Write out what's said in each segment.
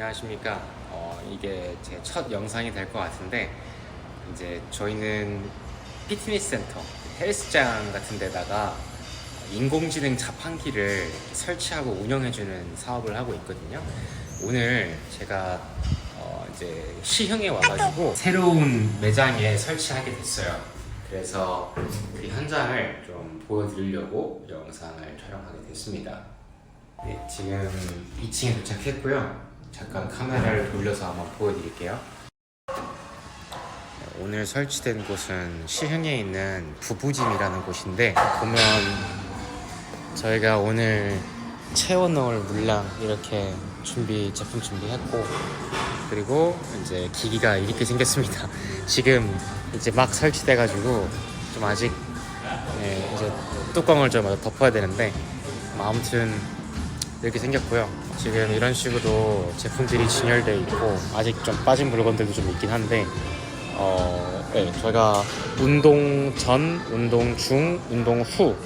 안녕하십니까. 어, 이게 제 첫 영상이 될 것 같은데, 이제 저희는 피트니스 센터, 헬스장 같은 데다가 인공지능 자판기를 설치하고 운영해주는 사업을 하고 있거든요. 오늘 제가 어, 이제 시흥에 와가지고 새로운 매장에 설치하게 됐어요. 그래서 그 현장을 좀 보여드리려고 영상을 촬영하게 됐습니다. 네, 지금 2층에 도착했고요. 잠깐 카메라를 돌려서 한번 보여드릴게요. 네, 오늘 설치된 곳은 시흥에 있는 부부짐이라는 곳인데 보면 저희가 오늘 채워 넣을 물량 이렇게 준비 제품 준비했고 그리고 이제 기기가 이렇게 생겼습니다. 지금 이제 막 설치돼 가지고 좀 아직 네, 이제 뚜껑을 좀 덮어야 되는데 뭐 아무튼 이렇게 생겼고요. 지금 이런 식으로 제품들이 진열되어 있고 아직 좀 빠진 물건들도 좀 있긴 한데 어, 네, 저희가 운동 전, 운동 중, 운동 후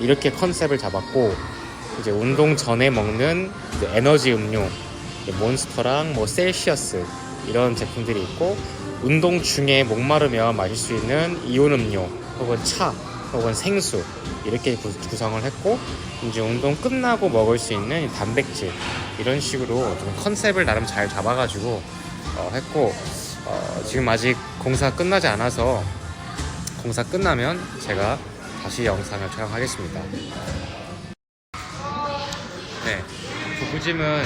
이렇게 컨셉을 잡았고 이제 운동 전에 먹는 에너지 음료 몬스터랑 뭐 셀시어스 이런 제품들이 있고 운동 중에 목마르면 마실 수 있는 이온 음료 혹은 차 혹은 생수 이렇게 구, 구성을 했고 이제 운동 끝나고 먹을 수 있는 단백질 이런 식으로 좀 컨셉을 나름 잘 잡아가지고 어, 했고 어, 지금 아직 공사 끝나지 않아서 공사 끝나면 제가 다시 영상을 촬영하겠습니다. 네, 부부짐은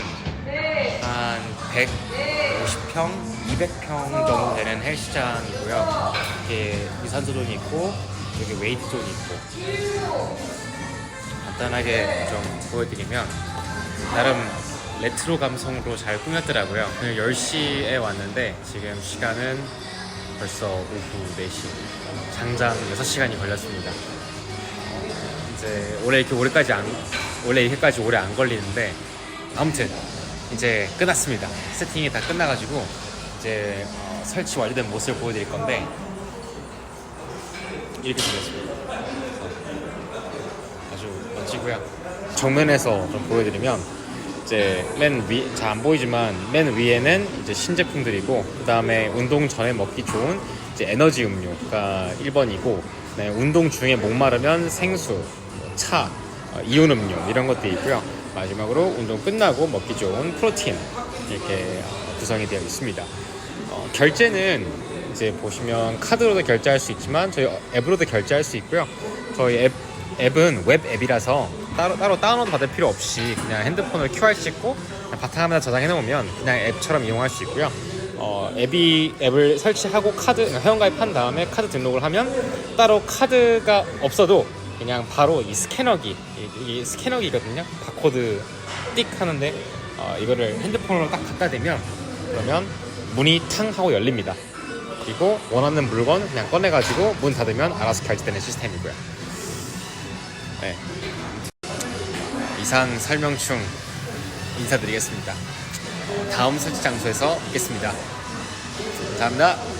한 150평, 200평 정도 되는 헬스장이고요. 이렇게 유산소존이 있고 여기 웨이트 존이 있고 간단하게 좀 보여드리면 나름 레트로 감성으로 잘 꾸몄더라고요. 오늘 10시에 왔는데 지금 시간은 벌써 오후 4시. 장장 6시간이 걸렸습니다. 이제 원래 이렇게 오래까지 안 원래 이렇게까지 오래 안 걸리는데 아무튼 이제 끝났습니다. 세팅이 다 끝나가지고 이제 어, 설치 완료된 모습을 보여드릴 건데 이렇게 생겼습니다. 아주 멋지고요. 정면에서 좀 보여드리면 이제 맨 위, 잘 안 보이지만 맨 위에는 이제 신제품들이고 그 다음에 운동 전에 먹기 좋은 이제 에너지 음료가 1번이고 네, 운동 중에 목마르면 생수, 뭐 차, 어, 이온 음료 이런 것도 있고요. 마지막으로 운동 끝나고 먹기 좋은 프로틴 이렇게 어, 구성이 되어 있습니다. 어, 결제는 이제 보시면 카드로도 결제할 수 있지만 저희 앱으로도 결제할 수 있고요. 저희 앱 앱은 웹 앱이라서 따로 따로 다운로드 받을 필요 없이 그냥 핸드폰으로 QR 찍고 바탕화면에 저장해 놓으면 그냥 앱처럼 이용할 수 있고요. 어, 앱이 앱을 설치하고 카드 회원가입한 다음에 카드 등록을 하면 따로 카드가 없어도 그냥 바로 이 스캐너기 이, 이 스캐너기거든요. 바코드 띡 하는데 어, 이거를 핸드폰으로 딱 갖다 대면 그러면 문이 탕 하고 열립니다. 그리고 원하는 물건 그냥 꺼내가지고 문 닫으면 알아서 결제되는 시스템이고요. 네. 이상 설명충 인사드리겠습니다. 어, 다음 설치 장소에서 뵙겠습니다. 감사합니다.